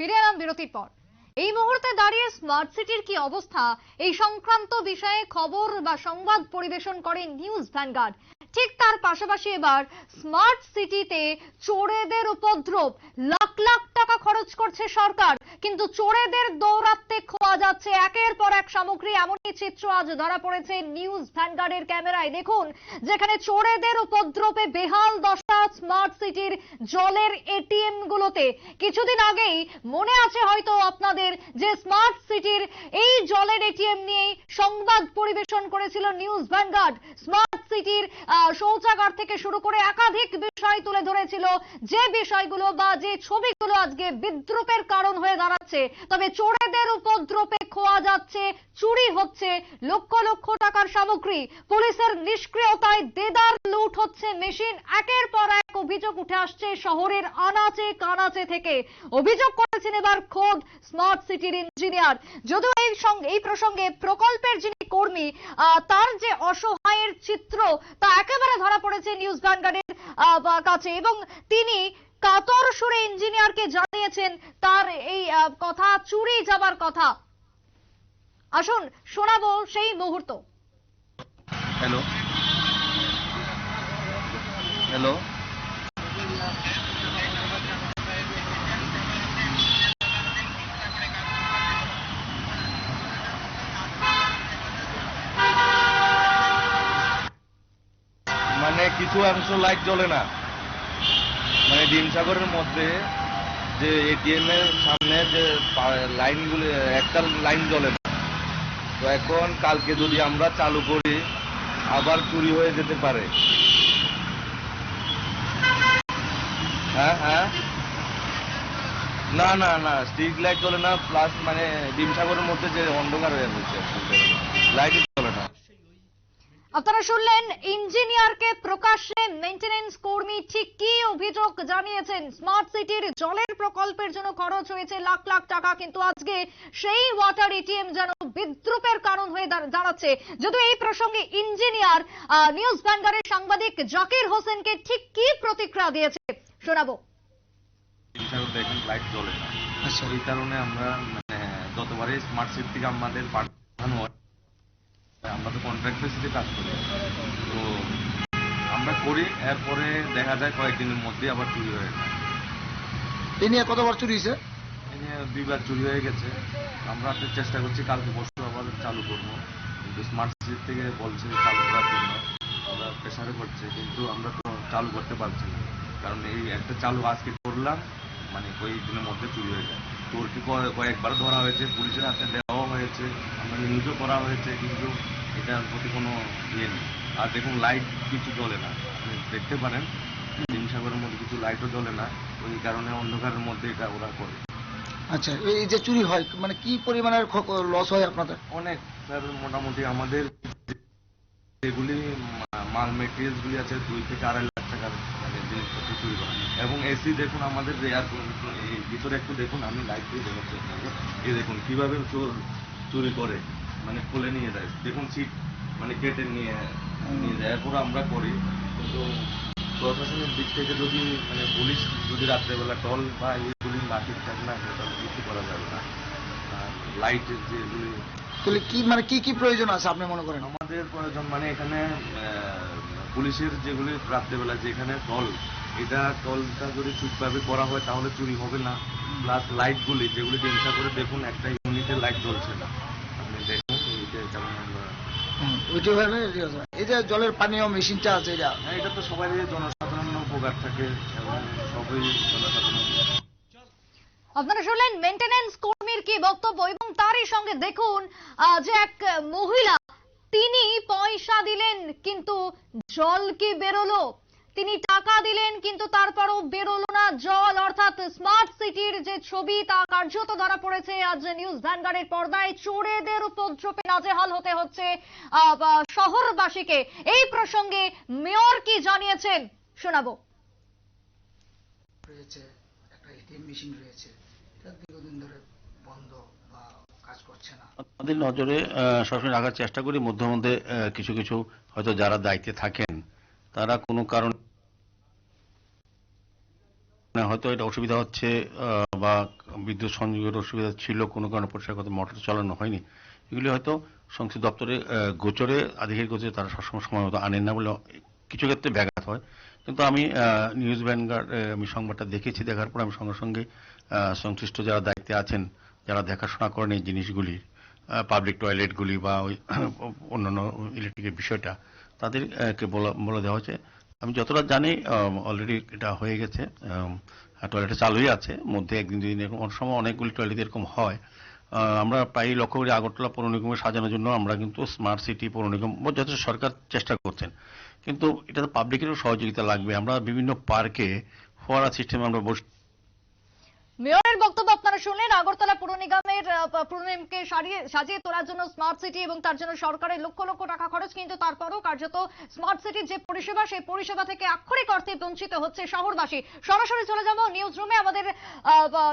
ফিরে এলাম বিরতির পর। এই মুহূর্তে দাঁড়িয়ে স্মার্ট সিটির কি অবস্থা, এই সংক্রান্ত বিষয়ে খবর বা সংবাদ পরিবেশন করে নিউজ ভ্যানগার্ড ঠিক তার পাশাপাশি এবার স্মার্ট সিটিতে চোরেদের উপদ্রব লাখ লাখ টাকা খরচ করছে সরকার। কিন্তু চোরেদের দৌরাত্মে খোয়া যাচ্ছে একের পর এক সামগ্রী। এমনই চিত্র আজ ধরা পড়েছে নিউজ ভ্যানগার্ডের ক্যামেরায়। দেখুন, যেখানে চোরেদের উপদ্রবে বেহাল দশা স্মার্ট সিটির জলের এটিএম গুলোতে কিছুদিন আগেই মনে আছে হয়তো আপনাদের যে স্মার্ট সিটির এই জলের এটিএম নিয়ে সংবাদ পরিবেশন করেছিল নিউজ ভ্যানগার্ড। স্মার্ট সিটির শৌচাগার থেকে শুরু করে একাধিক বিষয় তুলে ধরেছিল। যে বিষয়গুলো বা যে ছবিগুলো আজকে বিদ্রুপের কারণ হয়ে দাঁড়াচ্ছে। তবে চোরেদের উপদ্রবে খোয়া যাচ্ছে, চুরি হচ্ছে লক্ষ লক্ষ টাকার সামগ্রী। পুলিশের নিষ্ক্রিয়তায় দেদার লুট হচ্ছে মেশিন। একের পর এক অভিযোগ উঠে আসছে শহরের আনাচে কানাচে থেকে। অভিযোগ করেছেন এবার খোদ স্মার্ট সিটির ইঞ্জিনিয়ার। যদিও এই এই প্রসঙ্গে প্রকল্পের যিনি কর্মী তার যে অসহায়ের চিত্র, তা একেবারে ধরা পড়েছে নিউজ ভ্যানগার্ডের কাছে। এবং তিনি কাতর সুরে ইঞ্জিনিয়ারকে জানিয়েছেন তার এই কথা, চুরি যাবার কথা। আসুন, শোনাবো সেই মুহূর্ত। হ্যালো। হ্যালো। মানে কিছু অংশ লাইট জ্বলে না। মানে ডিমসাগরের মধ্যে যে এটিএম এর সামনে যে লাইনগুলো, একটা লাইন জ্বলে না। তো এখন কালকে যদি আমরা চালু করি, আবার চুরি হয়ে যেতে পারে। হ্যাঁ হ্যাঁ। না না না স্ট্রিট লাইট জ্বলে না প্লাস মানে ডিমসাগরের মধ্যে যে অন্ধকার হয়ে রয়েছে। লাইট আপনারা শুনলেন ইঞ্জিনিয়ারকে প্রকাশ্যে মেইনটেনেন্স কর্মী ঠিক কি অভিযোগ জানিয়েছেন? স্মার্ট সিটির জলের প্রকল্পের জন্য খরচ হয়েছে লাখ লাখ টাকা কিন্তু আজকে সেই ওয়াটার এটিএম যেন বিদ্রুপের কারণ হয়ে দাঁড়াচ্ছে। যদিও এই প্রসঙ্গে ইঞ্জিনিয়ার আহ, নিউজ ব্যাঙ্গারের সাংবাদিক জাকির হোসেনকে ঠিক কি প্রতিক্রিয়া দিয়েছে? শোনাবো। দেখেন লাইট জ্বলে না। আচ্ছা। এই কারণে আমরা মানে যতবারই স্মার্ট সিটি থেকে আমাদের পাঠানো হয়। আমরা তো কন্ট্রাক্ট বেসিসে কাজ করি। তো আমরা করি এরপরে দেখা যায় কয়েকদিনের মধ্যে আবার চুরি হয়ে যায়। এই নিয়ে কতবার চুরি হয়েছে? এই নিয়ে দুইবার চুরি হয়ে গেছে। আমরা চেষ্টা করছি কালকে পরশু আবার চালু করব। কিন্তু স্মার্ট সিটি থেকে বলছে চালু করার জন্য। ওরা প্রেশারে করছে কিন্তু আমরা তো চালু করতে পারছি না। কারণ এই একটা চালু আজকে করলাম মানে কয়েকদিনের মধ্যে চুরি হয়ে যায়। চোরকে কয়ে- কয়েকবার ধরা হয়েছে পুলিশের হাতে হয়েছে আমরা নিউজও করা হয়েছে কিন্তু এটার প্রতি কোনো ইয়ে নেই। আর দেখুন লাইট কিছু জ্বলে না। আপনি দেখতে পারেন হিমসাগরের মধ্যে কিছু লাইটও জ্বলে না ওই কারণে অন্ধকারের মধ্যে এটা ওরা করে। আচ্ছা এই যে চুরি হয় মানে কি পরিমাণের লস হয় আপনাদের? অনেক স্যার মোটামুটি আমাদের যেগুলি মাল মেটেরিয়ালস গুলি আছে দুই থেকে আড়াই লাখ টাকার জিনিসপত্র চুরি করা এবং এসি দেখুন আমাদের এয়ার ভিতরে একটু দেখুন আমি লাইট দিয়ে দেখাচ্ছি আপনাকে। এই দেখুন কীভাবে চোর চুরি করে মানে খুলে নিয়ে যায়। দেখুন সিট মানে কেটে নিয়ে নিয়ে যায়। এরপর আমরা করি কিন্তু প্রশাসনের দিক থেকে যদি মানে পুলিশ যদি রাত্রেবেলা টল বা এগুলি না ঠিকঠাক না তাহলে কিছু করা যাবে না। লাইটের যেগুলি তাহলে কি মানে কি কি প্রয়োজন আছে আপনি মনে করেন? আমাদের প্রয়োজন মানে এখানে আহ, পুলিশের যেগুলি রাত্রেবেলা যেখানে টল এটা টলটা যদি ঠিকভাবে করা হয় তাহলে চুরি হবে না। প্লাস লাইটগুলি যেগুলি ডেন্সা করে দেখুন একটা ইউনিটের লাইট জ্বলছে না। আপনি দেখুন ওইটা হলে এটি আছে। এই যে জলের পানীয় মেশিনটা আছে এটা। হ্যাঁ, এটা তো সবাই জনসাধারণ উপকার থাকে এবং সবই জনসাধারণ আপনারা শুনলেন মেইনটেনেন্স কর্মীর কি বক্তব্য এবং তারই সঙ্গে দেখুন আহ, যে এক মহিলা তিনি পয়সা দিলেন, কিন্তু জল কি বেরোলো? তিনি টাকা দিলেন, কিন্তু তারপরও বেরোলো না জল। অর্থাৎ স্মার্ট সিটির যে ছবি, তা কার্যত ধরা পড়েছে আজ নিউজ ভ্যানগার্ডের পর্দায়। চোরেদের উপদ্রবে নাজেহাল হতে হচ্ছে শহরবাসীকে। এই প্রসঙ্গে মেয়র কি জানিয়েছেন, শোনাবো। একটা এটিএম মেশিন রয়েছে। এটা দীর্ঘদিন ধরে বন্ধ বা আমাদের নজরে সবসময় রাখার চেষ্টা করি মধ্যে মধ্যে কিছু কিছু হয়তো যারা দায়িত্বে থাকেন, তারা কোনো কারণ হয়তো এটা অসুবিধা হচ্ছে বা বিদ্যুৎ সংযোগের অসুবিধা ছিল, কোনো কারণে পরিষ্কারগত মোটর চালানো হয়নি। এগুলি হয়তো সংশ্লিষ্ট দপ্তরে গোচরে, আধিকারিক গোচরে তারা সবসময় সময় মতো আনেন না বলে কিছু ক্ষেত্রে ব্যাঘাত হয়। কিন্তু আমি নিউজ ভ্যানগার্ড আমি সংবাদটা দেখেছি, দেখার পর আমি সঙ্গে সঙ্গে সংশ্লিষ্ট যারা দায়িত্বে আছেন যারা দেখাশোনা করেন এই জিনিসগুলি পাবলিক টয়লেটগুলি বা ওই অন্যান্য ইলেকট্রিকের বিষয়টা তাদেরকে বলা দেওয়া হয়েছে। আমি যতটা জানি অলরেডি এটা হয়ে গেছে। টয়লেটে চালুই আছে। মধ্যে একদিন দুদিন এরকম, অনেক সময় অনেকগুলি টয়লেট এরকম হয়। আমরা প্রায় লক্ষ্য করি আগরতলা পৌর নিগমে সাজানোর জন্য আমরা কিন্তু স্মার্ট সিটি পৌর নিগম যথেষ্ট সরকার চেষ্টা করছেন। কিন্তু এটা তো পাবলিকেরও সহযোগিতা লাগবে। আমরা বিভিন্ন পার্কে ফোয়ারা সিস্টেমে আমরা বস মেয়রের বক্তব্য শুনলেন আগরতলা পুর নিগমের আহ, পুর নিগমকে সাজিয়ে তোলার জন্য স্মার্ট সিটি এবং তার জন্য সরকারের লক্ষ লক্ষ টাকা খরচ কিন্তু তারপরও কার্যত স্মার্ট সিটির যে পরিষেবা সেই পরিষেবা থেকে আক্ষরিক অর্থে বঞ্চিত হচ্ছে শহরবাসী। সরাসরি চলে যাব নিউজ রুমে আমাদের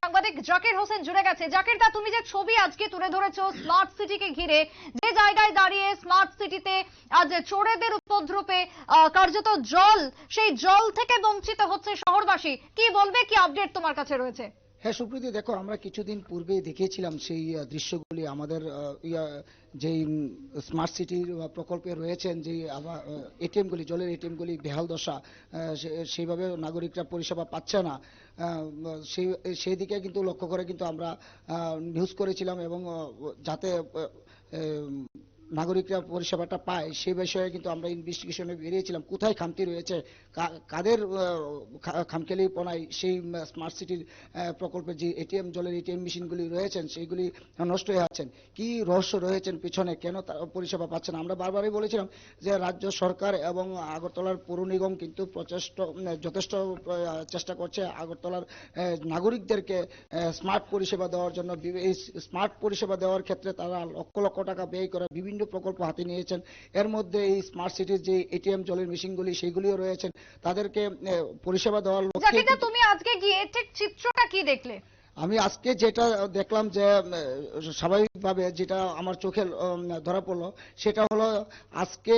সাংবাদিক জাকির হোসেন জুড়ে গেছে। জাকির দা তুমি যে ছবি আজকে তুলে ধরেছো স্মার্ট সিটিকে ঘিরে যে জায়গায় দাঁড়িয়ে স্মার্ট সিটিতে আজ চোরেদের উপদ্রবে কার্যত জল সেই জল থেকে বঞ্চিত হচ্ছে শহরবাসী। কি বলবে কি আপডেট তোমার কাছে রয়েছে? হ্যাঁ সুপ্রীতি, দেখো, আমরা কিছুদিন পূর্বে দেখিয়েছিলাম সেই দৃশ্যগুলি, আমাদের যেই স্মার্ট সিটির প্রকল্পে রয়েছেন যে এটিএমগুলি জলের এটিএমগুলি বেহাল দশা সেইভাবে নাগরিকরা পরিষেবা পাচ্ছে না। সেই সেই দিকে কিন্তু লক্ষ্য করে কিন্তু আমরা নিউজ করেছিলাম এবং যাতে নাগরিকরা পরিষেবাটা পায়, সেই বিষয়ে কিন্তু আমরা ইনভেস্টিগেশনে বেরিয়েছিলাম। কোথায় খামতি রয়েছে? কাদের খামখেলি পনায় সেই স্মার্ট সিটির প্রকল্পে যে এটিএম, জলের এটিএম মেশিনগুলি রয়েছেন, সেইগুলি নষ্ট হয়ে আছেন কি রহস্য রয়েছেন পিছনে? কেন পরিষেবা পাচ্ছেন? আমরা বারবারই বলেছিলাম যে রাজ্য সরকার এবং আগরতলার পৌর নিগম কিন্তু প্রচেষ্ট, যথেষ্ট চেষ্টা করছে আগরতলার নাগরিকদেরকে স্মার্ট পরিষেবা দেওয়ার জন্য। স্মার্ট পরিষেবা দেওয়ার ক্ষেত্রে তারা লক্ষ লক্ষ টাকা ব্যয় করে বিভিন্ন প্রকল্প হাতে নিয়েছেন। এর মধ্যে এই স্মার্ট সিটির যে এটিএম জলের মেশিনগুলি সেইগুলিও রয়েছেন। তাদেরকে পরিষেবা দেওয়ার লক্ষ্যে তুমি আজকে গিয়ে ঠিক চিত্রটা কি দেখলে? আমি আজকে যেটা দেখলাম যে স্বাভাবিকভাবে যেটা আমার চোখে ধরা পড়ল, সেটা হলো আজকে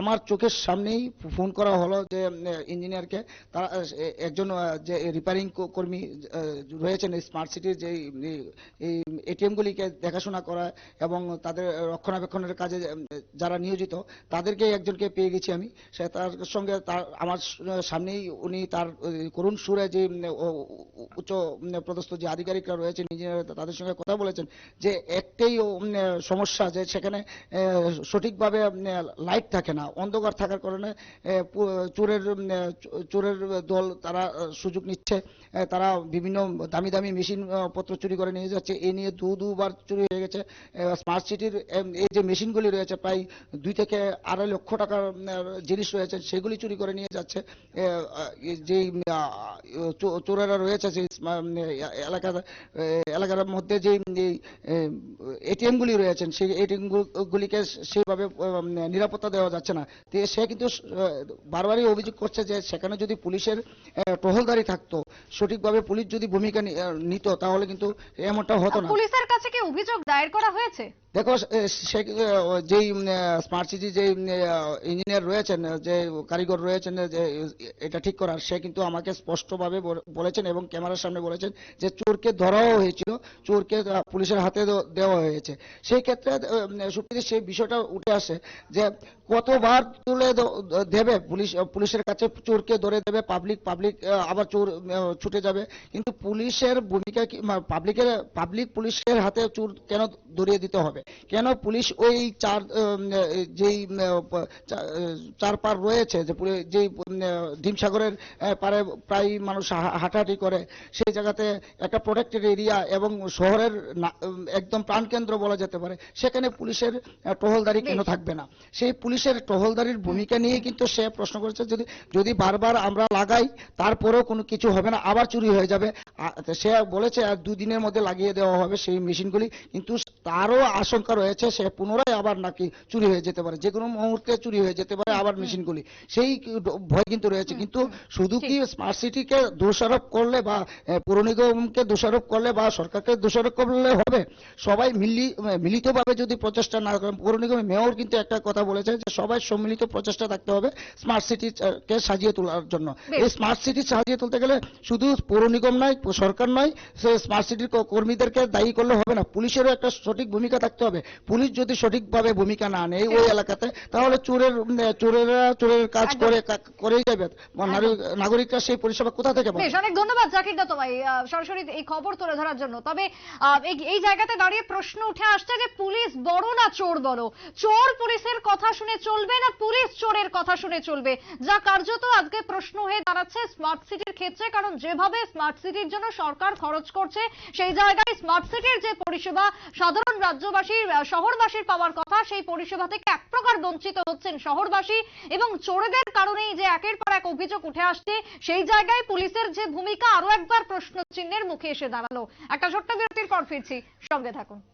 আমার চোখের সামনেই ফোন করা হলো যে ইঞ্জিনিয়ারকে, তারা একজন যে রিপেয়ারিং কর্মী রয়েছেন স্মার্ট সিটির যে, এই এটিএম গুলিকে দেখাশোনা করা এবং তাদের রক্ষণাবেক্ষণের কাজে যারা নিয়োজিত, তাদেরকে একজনকে পেয়ে গেছি আমি। সে তার সঙ্গে তার, আমার, সামনেই উনি তার করুণ সুরে যে উচ্চ পদস্থ যে আধিকারিকরা রয়েছেন ইঞ্জিনিয়ার তাদের সঙ্গে কথা বলেছেন যে একটাই সমস্যা যে সেখানে সঠিকভাবে লাইট থাকে না, অন্ধকার থাকার কারণে চোরের চোরের দল তারা সুযোগ নিচ্ছে তারা বিভিন্ন দামি দামি মেশিন পত্র চুরি করে নিয়ে যাচ্ছে, এ নিয়ে দু, দুবার চুরি হয়ে গেছে স্মার্ট সিটির এই যে মেশিনগুলি রয়েছে, প্রায় দুই থেকে আড়াই লক্ষ টাকার জিনিস রয়েছে, সেগুলি চুরি করে নিয়ে যাচ্ছে যে চোরেরা রয়েছে, সেই এলাকার এলাকার মধ্যে যে এটিএম গুলি রয়েছেন, সেই এটিএমগুলিকে সেইভাবে নিরাপত্তা দেওয়া যাচ্ছে না। সে কিন্তু বারবারই অভিযোগ করছে যে সেখানে যদি পুলিশের টহলদারি থাকতো, সঠিকভাবে পুলিশ যদি ভূমিকা নিত, তাহলে কিন্তু এমনটা হতো না। পুলিশের কাছে কি অভিযোগ দায়ের করা হয়েছে? দেখো সে যেই স্মার্ট সিটি যে ইঞ্জিনিয়ার রয়েছেন যে কারিগর রয়েছেন যে, এটা ঠিক করার, সে কিন্তু আমাকে স্পষ্টভাবে বলে- বলেছেন এবং ক্যামেরার সামনে বলেছেন যে চোরকে ধরাও হয়েছিল, চোরকে পুলিশের হাতে দেওয়া হয়েছে। সেই ক্ষেত্রে সুপ্রীতি, সেই বিষয়টা উঠে আসে যে কতবার তুলে দেবে পুলিশ পুলিশের কাছে চোরকে ধরে দেবে পাবলিক পাবলিক আবার চোর ছুটে যাবে। কিন্তু পুলিশের ভূমিকা কি পাবলিকের পাবলিক পুলিশের হাতে চোর কেন ধরিয়ে দিতে হবে? কেন পুলিশ ওই চার যেই উম, চার পার রয়েছে যে যেই ডিমসাগরের পারে প্রায় মানুষ হাঁটাহাঁটি করে সেই জায়গাতে একটা প্রোটেক্টেড এরিয়া এবং শহরের একদম প্রাণকেন্দ্র বলা যেতে পারে সেখানে পুলিশের টহলদারি কেন থাকবে না? সেই পুলিশের টহলদারির ভূমিকা নিয়ে কিন্তু সে প্রশ্ন করেছে যদি যদি বারবার আমরা লাগাই তারপরেও কোনো কিছু হবে না আবার চুরি হয়ে যাবে। সে বলেছে আর দুদিনের মধ্যে লাগিয়ে দেওয়া হবে সেই মেশিনগুলি কিন্তু তারও আশঙ্কা রয়েছে সে পুনরায় আবার নাকি চুরি হয়ে যেতে পারে। যে কোনো মুহূর্তে চুরি হয়ে যেতে পারে আবার মেশিনগুলি। সেই ভয় কিন্তু রয়েছে। কিন্তু শুধু কি স্মার্ট সিটিকে দোষারোপ করলে বা পৌর নিগমকে দোষারোপ করলে বা সরকারকে দোষারোপ করলে হবে? সবাই মিলি মিলিতভাবে যদি প্রচেষ্টা না করেন পৌর নিগমের মেয়র কিন্তু একটা কথা বলেছে যে সবাই সম্মিলিত প্রচেষ্টা থাকতে হবে স্মার্ট সিটি কে সাজিয়ে তোলার জন্য। এই স্মার্ট সিটি সাজিয়ে তুলতে গেলে শুধু পৌর নিগম নয় সরকার নয় সে স্মার্ট সিটির কর্মীদেরকে দায়ী করলে হবে না। পুলিশেরও একটা সঠিক ভূমিকা থাকতে হবে। পুলিশ যদি সঠিকভাবে ভূমিকা না নেয় ওই এলাকাতে তাহলে চোরের চোরেরা চোরের কাজ করে করেই যাবে। নাগরিকরা সেই পরিষেবা কোথা থেকে পাবে? বেশ অনেক ধন্যবাদ জাকির দত্ত ভাই। সরাসরি এই খবর তুলে ধরার জন্য। তবে এই জায়গাতে দাঁড়িয়ে প্রশ্ন উঠে আসছে যে পুলিশ বড় না চোর বড়? চোর পুলিশের কথা শুনে চলবে না পুলিশ চোরের কথা শুনে চলবে? যা কার্যত আজকে প্রশ্ন হয়ে দাঁড়াচ্ছে স্মার্ট সিটির ক্ষেত্রে কারণ যেভাবে স্মার্ট সিটির জন্য সরকার খরচ করছে সেই জায়গায় স্মার্ট সিটির যে পরিষেবা সাধারণ রাজ্যবাসীর আহ, শহরবাসীর পাওয়ার কথা। সেই পরিষেবা থেকে এক প্রকার বঞ্চিত হচ্ছেন শহরবাসী এবং চোরেদের কারণেই যে একের পর এক অভিযোগ উঠে আসছে সেই জায়গায় পুলিশের যে ভূমিকা আরও একবার প্রশ্ন চিহ্নের মুখে এসে দাঁড়াল। একটা ছোট্ট বিরতির পর ফিরছি। সঙ্গে থাকুন।